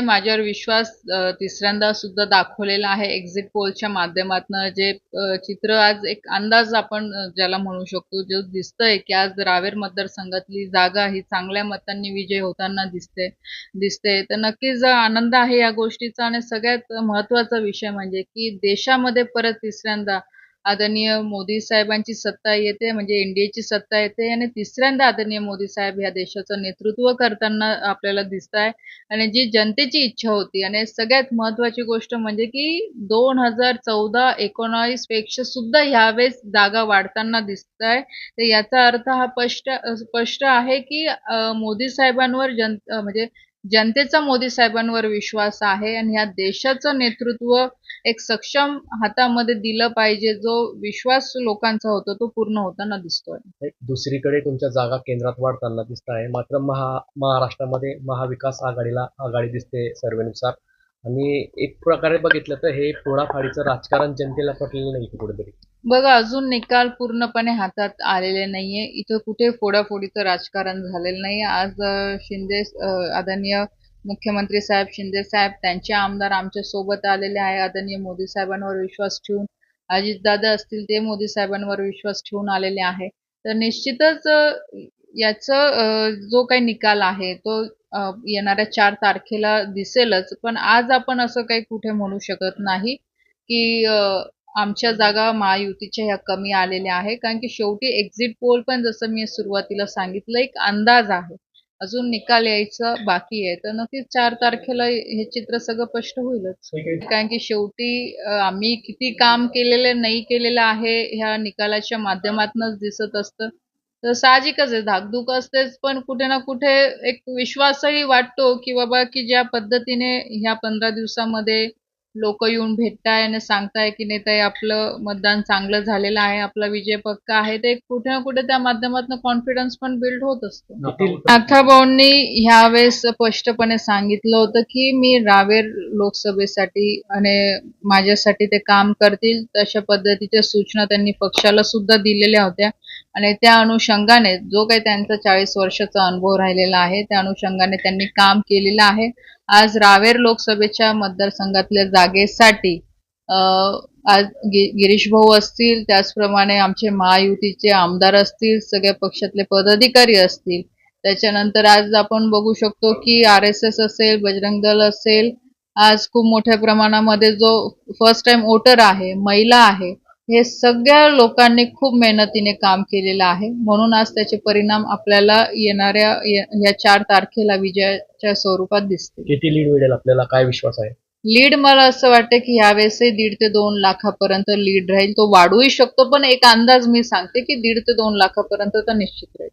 माझ्यावर विश्वास तिसऱ्यांदा सुद्धा दाखवलेला आहे. एक्झिट पोलच्या माध्यमातून जे चित्र आज एक अंदाज आपण ज्याला म्हणू शकतो जो दिसतंय की आज रावेर मतदारसंघातली जागा ही चांगल्या मतांनी विजय होताना दिसते दिसते. तर नक्कीच आनंद आहे या गोष्टीचा. आणि सगळ्यात महत्त्वाचा विषय म्हणजे की देशामध्ये परत तिसऱ्यांदा आदरणीय मोदी साहेबांची सत्ता येते म्हणजे एनडीएची सत्ता येते आणि तिसऱ्यांदा आदरणीय मोदी साहेब ह्या देशाचं नेतृत्व करताना आपल्याला दिसत आहे आणि जी जनतेची इच्छा होती आणि सगळ्यात महत्वाची गोष्ट म्हणजे की दोन हजार चौदा एकोणावीसपेक्षा सुद्धा ह्यावेळेस जागा वाढताना दिसत आहे तर याचा अर्थ हा स्पष्ट स्पष्ट आहे की मोदी साहेबांवर जन म्हणजे जनतेचा मोदी साहेबांवर विश्वास आहे आणि ह्या देशाचं नेतृत्व एक सक्षम हातामध्ये दिलं पाहिजे जो विश्वास लोकांचा होतो तो पूर्ण होताना दिसतोय. दुसरीकडे तुमच्या जागा केंद्रात वाढताना दिसत आहे. मात्र महा महाराष्ट्रामध्ये महाविकास आघाडीला आघाडी दिसते सर्वेनुसार. आणि एक प्रकारे बघितलं तर हे फोडाफाडीचं राजकारण जनतेला पटलेलं नाही कुठेतरी. बघा अजून निकाल पूर्णपणे हातात आलेले नाहीये. इथं कुठे फोडाफोडीचं राजकारण झालेलं नाही आज शिंदे आदरणीय मुख्यमंत्री साहेब शिंदे साहेब त्यांचे आमदार आमच्यासोबत आलेले आहे. आदरणीय मोदी साहेबांवर विश्वास ठेवून अजितदादा असतील ते मोदी साहेबांवर विश्वास ठेवून आलेले आहे. तर निश्चितच अ, याचं जो काही निकाल आहे तो येणाऱ्या चार तारखेला दिसेलच. पण आज आपण असं काही कुठे म्हणू शकत नाही की आमच्या जागा महायुतीच्या ह्या कमी आलेल्या आहे कारण की शेवटी एक्झिट पोल पण जसं मी सुरुवातीला सांगितलं एक अंदाज आहे. अजून निकाल यायचा बाकी आहे. तर नक्कीच चार तारखेला हे चित्र सगळं स्पष्ट होईलच. कारण की शेवटी आम्ही किती काम केलेलं नाही केलेलं आहे ह्या निकालाच्या माध्यमातूनच दिसत असतं. तर साहजिकच आहे. धाकधूक असतेच पण कुठे ना कुठे एक विश्वासही वाटतो की बाबा की ज्या पद्धतीने ह्या पंधरा दिवसामध्ये लोक येऊन भेटताय आणि सांगताय की नेताई आपलं मतदान चांगलं झालेलं आहे आपला विजय पक्का आहे ते कुठे ना कुठे त्या माध्यमातून कॉन्फिडन्स पण बिल्ड होत असतो. नाथा भाऊंनी ह्यावेळेस स्पष्टपणे सांगितलं होतं की मी रावेर लोकसभेसाठी आणि माझ्यासाठी ते काम करतील तशा पद्धतीच्या सूचना त्यांनी पक्षाला सुद्धा दिलेल्या होत्या. आणि त्या अनुषंगाने जो काही त्यांचा चाळीस वर्षाचा अनुभव राहिलेला आहे त्या अनुषंगाने त्यांनी काम केलेलं आहे. आज रावेर लोकसभेच्या मतदारसंघातल्या जागेसाठी आज गि गिरीश भाऊ असतील त्याचप्रमाणे आमचे महायुतीचे आमदार असतील सगळ्या पक्षातले पदाधिकारी असतील. त्याच्यानंतर आज आपण बघू शकतो की आर एस एस असेल बजरंग दल असेल आज खूप मोठ्या प्रमाणामध्ये जो फर्स्ट टाइम वोटर आहे महिला आहे हे सगळ्या लोकांनी खूप मेहनतीने काम केलेलं आहे. म्हणून आज त्याचे परिणाम आपल्याला येणाऱ्या या चार तारखेला विजयाच्या स्वरूपात दिसतील. किती लीड मिळेल आपल्याला? काय विश्वास आहे? लीड मला असं वाटतं की यावेळेसही दीड ते दोन लाखापर्यंत लीड राहील. तो वाढूही शकतो पण एक अंदाज मी सांगते की दीड ते दोन लाखापर्यंत तर निश्चित राहील.